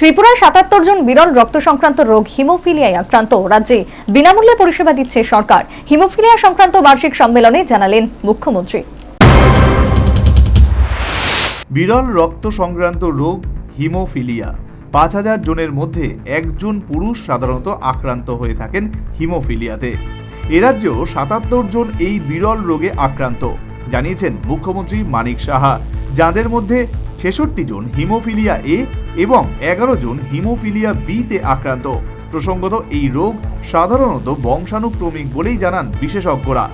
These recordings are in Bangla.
ত্রিপুরায় সাতাত্তর জন বিরল রক্ত সংক্রান্ত রোগ হিমোফিলিয়ায় আক্রান্ত। রাজ্যে বিনামূল্যে পরিষেবা দিচ্ছে সরকার। হিমোফিলিয়া সংক্রান্ত বার্ষিক সম্মেলনে জানালেন মুখ্যমন্ত্রী। বিরল রক্ত সংক্রান্ত রোগ হিমোফিলিয়া। পাঁচ হাজার জনের মধ্যে একজন পুরুষ সাধারণত আক্রান্ত হয়ে থাকেন হিমোফিলিয়াতে। এ রাজ্যেও সাতাত্তর জন এই বিরল রোগে আক্রান্ত, জানিয়েছেন মুখ্যমন্ত্রী মানিক সাহা। যাদের মধ্যে ছেষট্টি জন হিমোফিলিয়া এ এবং এগারো জন হিমোফিলিয়া বি তে আক্রান্ত। প্রসঙ্গত, এই রোগ সাধারণত বংশানুক্রমিক বলেই জানান বিশেষজ্ঞরা।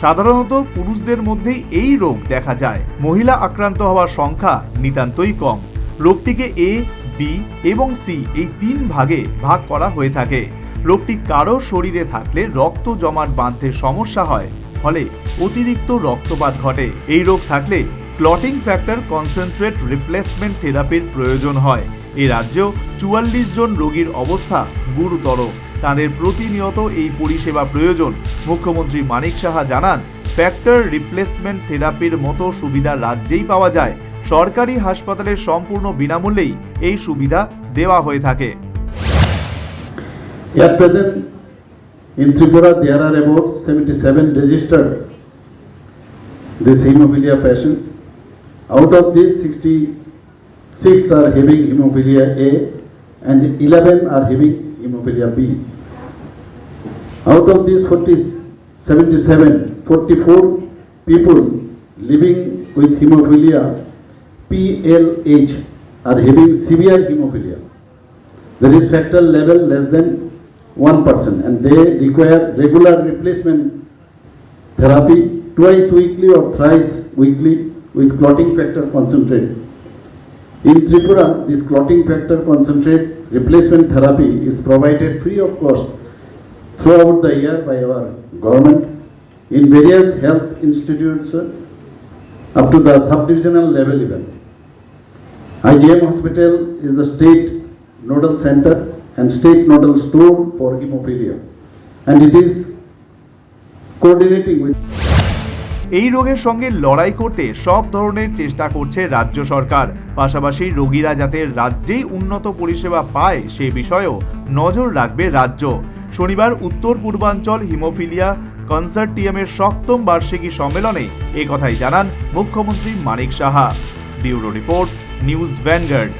সাধারণত পুরুষদের মধ্যেই এই রোগ দেখা যায়। মহিলা আক্রান্ত হওয়ার সংখ্যা নিতান্তই কম। রোগটিকে এ, বি এবং সি এই তিন ভাগে ভাগ করা হয়ে থাকে। রোগটি কারও শরীরে থাকলে রক্ত জমাট বাঁধতে সমস্যা হয়, ফলে অতিরিক্ত রক্তপাত ঘটে। এই রোগ থাকলে ক্লটিং ফ্যাক্টর কনসেন্ট্রেট রিপ্লেসমেন্ট থেরাপির প্রয়োজন হয়। এ রাজ্যেও চুয়াল্লিশ জন রোগীর অবস্থা গুরুতর। তাদের প্রতিনিয়ত এই পরিষেবা প্রয়োজন। মুখ্যমন্ত্রী মানিক সাহা জানান ফ্যাক্টর রিপ্লেসমেন্ট থেরাপির মতো সুবিধা রাজ্যেই পাওয়া যায়। সরকারি হাসপাতালের সম্পূর্ণ বিনামূল্যেই এই সুবিধা দেওয়া হয়ে থাকে। At present, in Tripura, there are about 77 registered this hemophilia patients. Out of these, 66 are having hemophilia A and 11 are having hemophilia B. Out of these 40, 77, 44 people living with hemophilia PLH are having severe hemophilia. There is factor level less than 1% and they require regular replacement therapy twice weekly or thrice weekly with clotting factor concentrate. In Tripura, this clotting factor concentrate replacement therapy is provided free of cost throughout the year by our government in various health institutes uh, up to the sub-divisional level even. IGM Hospital is the state nodal center and state nodal store for hemophilia. And it is coordinating with এই রোগের সঙ্গে লড়াই করতে সব ধরনের চেষ্টা করছে রাজ্য সরকার। পাশাপাশি রোগীরা যাতে রাজ্যেই উন্নত পরিষেবা পায়, সে বিষয়েও নজর রাখবে রাজ্য। শনিবার উত্তর পূর্বাঞ্চল হিমোফিলিয়া কনসার্টিয়ামের সপ্তম বার্ষিকী সম্মেলনে এ কথাই জানান মুখ্যমন্ত্রী Manik Saha. Bureau report, news Vanguard.